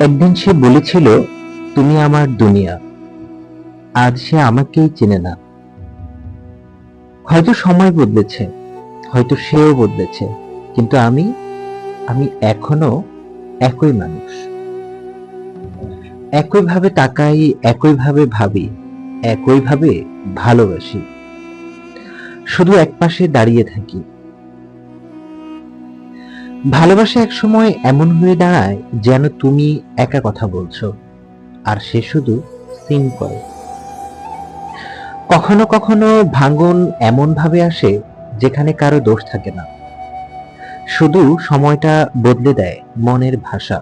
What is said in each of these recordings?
একদিন সে বলেছিল, তুমি আমার দুনিয়া আজ সে আমাকেই চেনে না। হয়তো সময় বদলেছে, হয়তো সেও বদলেছে, কিন্তু আমি আমি এখনও একই মানুষ। একইভাবে তাকাই, একইভাবে ভাবি, একইভাবে ভালোবাসি। শুধু একপাশে দাঁড়িয়ে থাকি। ভালোবাসা এক সময় এমন হয়ে দাঁড়ায় যেন তুমি একা কথা বলছো, আর সে শুধু করে। কখনো কখনো ভাঙন এমন ভাবে আসে যেখানে কারও দোষ থাকে না। শুধু সময়টা বদলে দেয় মনের ভাষা।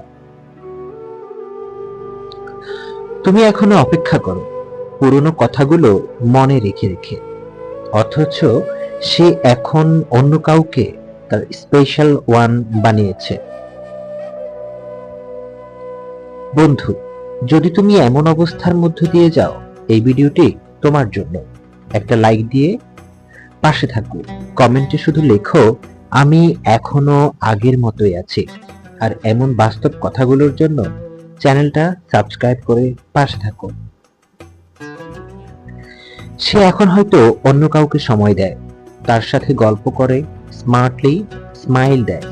তুমি এখনও অপেক্ষা করো, পুরনো কথাগুলো মনে রেখে রেখে। অথচ সে এখন অন্য কাউকে তার স্পেশাল ওয়ান বানিয়েছে। বন্ধু, যদি তুমি এমন অবস্থার মধ্য দিয়ে যাও, এই ভিডিওটি তোমার জন্য। একটা লাইক দিয়ে পাশে থাকো। কমেন্টে শুধু লেখো, আমি এখনও আগের মতোই আছি। আর এমন বাস্তব কথাগুলোর জন্য চ্যানেলটা সাবস্ক্রাইব করে পাশে থাকো। সে এখন হয়তো অন্য কাউকে সময় দেয়, তার সাথে গল্প করে স্মার্টলি স্মাইল দেয়।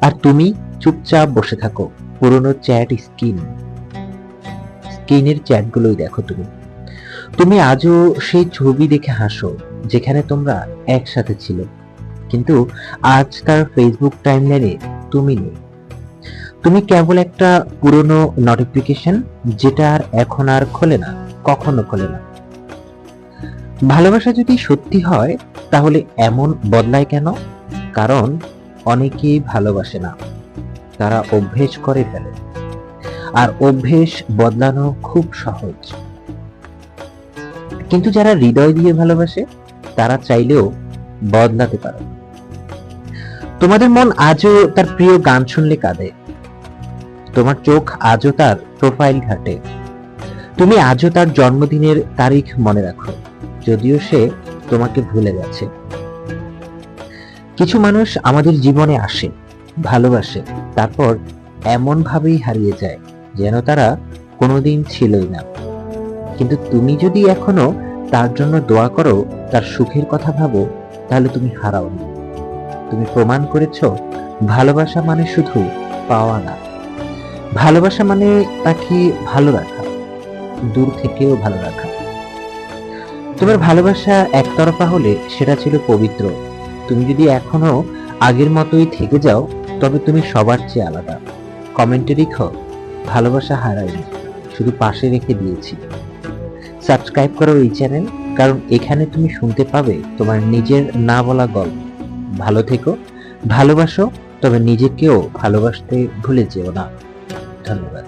আর তুমি চুপচাপ বসে থাকো, পুরনো চ্যাট স্ক্রিন স্ক্রিনের চ্যাটগুলোই দেখো তুমি। তুমি আজও সেই ছবি দেখে হাসো, যেখানে তোমরা একসাথে ছিল। কিন্তু আজ তার ফেসবুক টাইমলাইনে তুমি নেই। তুমি কেবল একটা পুরনো নোটিফিকেশন যেটা আর এখন আর খোলে না, কখনো খোলে না। ভালোবাসা যদি সত্যি হয় তাহলে এমন বদলায় কেন? কারণ অনেকেই ভালোবাসে না। তারা অভ্যেস করে ফেলে। আর অভ্যেস বদলানো খুব সহজ। কিন্তু যারা হৃদয় দিয়ে ভালোবাসে, তারা চাইলেও বদলাতে পারে। তোমাদের মন আজও তার প্রিয় গান শুনলে কাঁদে। তোমার চোখ আজও তার প্রোফাইল ঘাটে। তুমি আজও তার জন্মদিনের তারিখ মনে রাখো। যদিও সে তোমাকে ভুলে গেছে। কিছু মানুষ আমাদের জীবনে আসে, ভালোবাসে, তারপর এমন ভাবেই হারিয়ে যায় যেন তারা কোনোদিন ছিলই না। কিন্তু তুমি যদি এখনও তার জন্য দোয়া করো, তার সুখের কথা ভাবো, তাহলে তুমি হারাও না। তুমি প্রমাণ করেছ, ভালোবাসা মানে শুধু পাওয়া না। ভালোবাসা মানে তাকে ভালো রাখা, দূর থেকেও ভালো রাখা। তোমার ভালোবাসা একতরফা হলে সেটা ছিল পবিত্র। তুমি যদি এখনও আগের মতোই থেকে যাও, তবে তুমি সবার চেয়ে আলাদা। কমেন্টে লিখো, ভালোবাসা হারাইনি, শুধু পাশে রেখে দিয়েছি। সাবস্ক্রাইব করো এই চ্যানেল, কারণ এখানে তুমি শুনতে পাবে তোমার নিজের না বলা গল্প। ভালো থেকো, ভালোবাসো, তবে নিজেকেও ভালোবাসতে ভুলে যেও না। ধন্যবাদ।